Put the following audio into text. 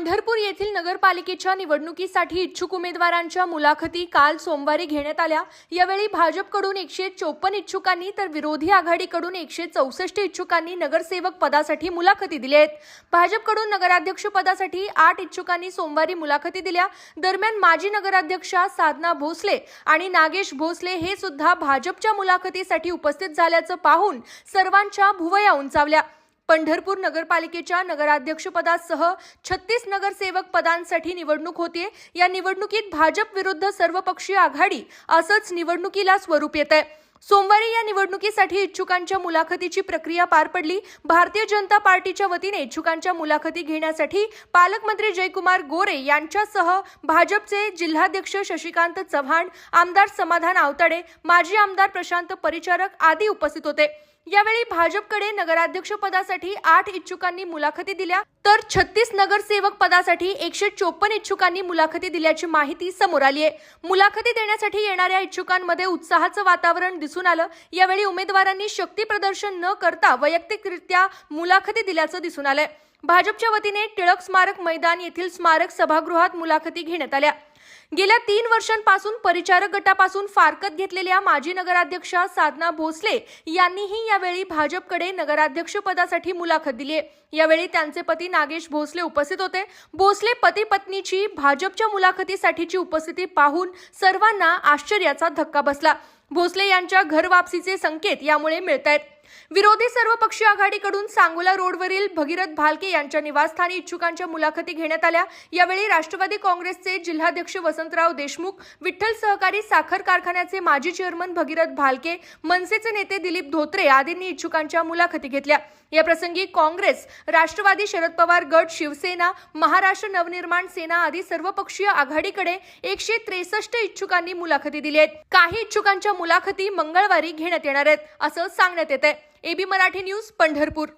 पंढरपूर येथील नगरपालिकेच्या निवडणुकीसाठी इच्छुक उमेदवारांच्या मुलाखती काल सोमवारी घेण्यात आल्या. यावेळी भाजपकडून एकशे चोपन्न इच्छुकांनी तर विरोधी आघाडीकडून एकशे चौसष्ट इच्छुकांनी नगरसेवक पदासाठी मुलाखती दिल्या आहेत. भाजपकडून नगराध्यक्ष पदासाठी आठ इच्छुकांनी सोमवारी मुलाखती दिल्या. दरम्यान माजी नगराध्यक्षा साधना भोसले आणि नागेश भोसले हे सुद्धा भाजपच्या मुलाखतीसाठी उपस्थित झाल्याचं पाहून सर्वांच्या भुवया उंचावल्या. पंढरपूर नगरपालिकेच्या नगराध्यक्षपदासह छत्तीस नगरसेवक पदांसाठी निवडणूक होते या निवडणुकीत भाजप विरुद्ध सर्वपक्षीय आघाडी असंच निवडणुकीला स्वरूप येत आहे सोमवारी या निवडणुकीसाठी इच्छुकांच्या मुलाखतीची प्रक्रिया पार पडली. भारतीय जनता पार्टीच्या वतीने इच्छुकांच्या मुलाखती घेण्यासाठी पालकमंत्री जयकुमार गोरे यांच्यासह भाजपचे जिल्हाध्यक्ष शशिकांत चव्हाण आमदार समाधान आवताडे माजी आमदार प्रशांत परिचारक आदी उपस्थित होते. यावेळी भाजपकडे नगराध्यक्ष पदासाठी आठ इच्छुकांनी मुलाखती दिल्या तर छत्तीस नगरसेवक पदासाठी एकशे चोपन्न इच्छुकांनी मुलाखती दिल्याची माहिती समोर आली आहे. मुलाखती देण्यासाठी येणाऱ्या इच्छुकांमध्ये उत्साहाचं वातावरण दिसून आलं. यावेळी उमेदवारांनी शक्ती प्रदर्शन न करता वैयक्तिकरित्या मुलाखती दिल्याचं दिसून आलंय. भाजपच्या वतीने टिळक स्मारक मैदान येथील स्मारक सभागृहात मुलाखती घेण्यात आल्या. गेल्या तीन वर्षांपासून परिचारक गटापासून फारकत घेतलेल्या माजी नगराध्यक्षा साधना भोसले यांनीही यावेळी भाजपकडे नगराध्यक्ष पदासाठी मुलाखत दिली आहे. यावेळी त्यांचे पती नागेश भोसले उपस्थित होते. भोसले पती पत्नीची भाजपच्या मुलाखतीसाठीची उपस्थिती पाहून सर्वांना आश्चर्याचा धक्का बसला. भोसले यांच्या घरवापसीचे संकेत यामुळे मिळत आहेत विरोधी सर्वपक्षीय आघाडीकडून सांगोला रोडवरील भगीरथ भालके यांच्या निवासस्थानी इच्छुकांच्या मुलाखती घेण्यात आल्या. यावेळी राष्ट्रवादी काँग्रेसचे जिल्हाध्यक्ष वसंतराव देशमुख विठ्ठल सहकारी साखर कारखान्याचे माजी चेअरमन भगीरथ भालके मनसेचे नेते दिलीप धोत्रे आदींनी इच्छुकांच्या मुलाखती घेतल्या. याप्रसंगी काँग्रेस राष्ट्रवादी शरद पवार गट शिवसेना महाराष्ट्र नवनिर्माण सेना आदी सर्वपक्षीय आघाडीकडे एकशे त्रेसष्ट इच्छुकांनी मुलाखती दिली आहेत. काही इच्छुकांच्या मुलाखती मंगळवारी घेण्यात येणार आहेत असं सांगण्यात येत आहे एबी मराठी न्यूज पंढरपूर.